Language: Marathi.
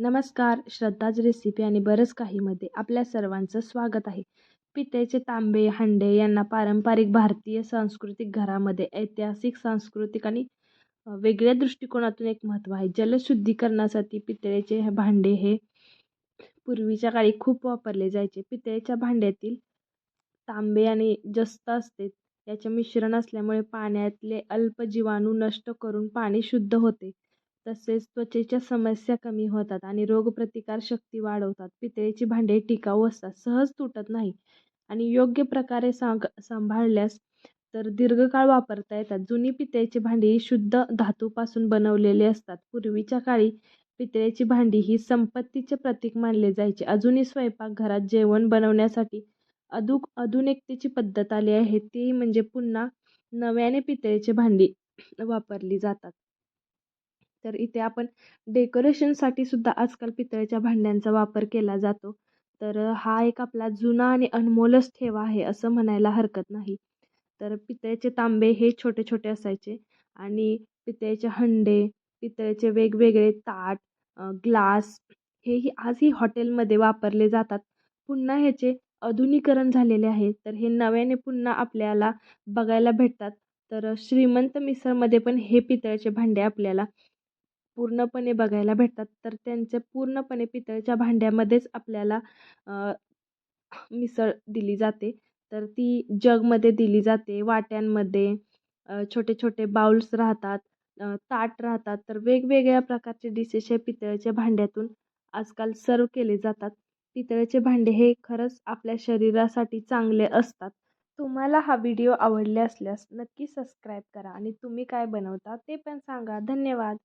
नमस्कार श्रद्धाज रेसिपी आणि बरंच काहीमध्ये आपल्या सर्वांचं स्वागत आहे. पितळेचे तांबे हंडे यांना पारंपरिक भारतीय सांस्कृतिक घरामध्ये ऐतिहासिक सांस्कृतिक आणि वेगळ्या दृष्टिकोनातून एक महत्त्व आहे. जलशुद्धीकरणासाठी पितळेचे हे भांडे हे पूर्वीच्या काळी खूप वापरले जायचे. पितळेच्या भांड्यातील तांबे आणि जस्त असते याचे मिश्रण असल्यामुळे पाण्यातले अल्प जीवाणू नष्ट करून पाणी शुद्ध होते. तसेच त्वचेच्या समस्या कमी होतात आणि रोगप्रतिकारशक्ती वाढवतात. पितळेची भांडे टिकाऊ असतात सहज तुटत नाही आणि योग्य प्रकारे सांग सांभाळल्यास तर दीर्घकाळ वापरता येतात. जुनी पितळेची भांडी ही शुद्ध धातूपासून बनवलेली असतात. पूर्वीच्या काळी पितळेची भांडी ही संपत्तीचे प्रतीक मानले जायचे. अजूनही स्वयंपाकघरात जेवण बनवण्यासाठी अधुक आधुनिकतेची पद्धत आली आहे. ती म्हणजे पुन्हा नव्याने पितळेची भांडी वापरली जातात. तर इथे आपण डेकोरेशनसाठी सुद्धा आजकाल पितळेच्या भांड्यांचा वापर केला जातो. तर हा एक आपला जुना आणि अनमोलच ठेवा आहे असं म्हणायला हरकत नाही. तर पितळेचे तांबे हे छोटे छोटे असायचे आणि पितळेचे हंडे पितळेचे वेगवेगळे ताट ग्लास हेही आजही हॉटेलमध्ये वापरले जातात. पुन्हा ह्याचे आधुनिकरण झालेले आहे. तर हे नव्याने पुन्हा आपल्याला बघायला भेटतात. तर श्रीमंत मिसळमध्ये पण हे पितळेचे भांडे आपल्याला पूर्णपणे बघायला भेटतात. तर त्यांचे पूर्णपणे पितळेच्या भांड्यामध्येच आपल्याला मिसळ दिली जाते. तर ती जगमध्ये दिली जाते. वाट्यांमध्ये छोटे छोटे बाउल्स राहतात ताट राहतात. तर वेगवेगळ्या प्रकारचे डिशेस हे पितळेच्या भांड्यातून आजकाल सर्व केले जातात. पितळेचे भांडे हे खरंच आपल्या शरीरासाठी चांगले असतात. तुम्हाला हा व्हिडिओ आवडले असल्यास नक्की सबस्क्राईब करा. आणि तुम्ही काय बनवता ते पण सांगा. धन्यवाद.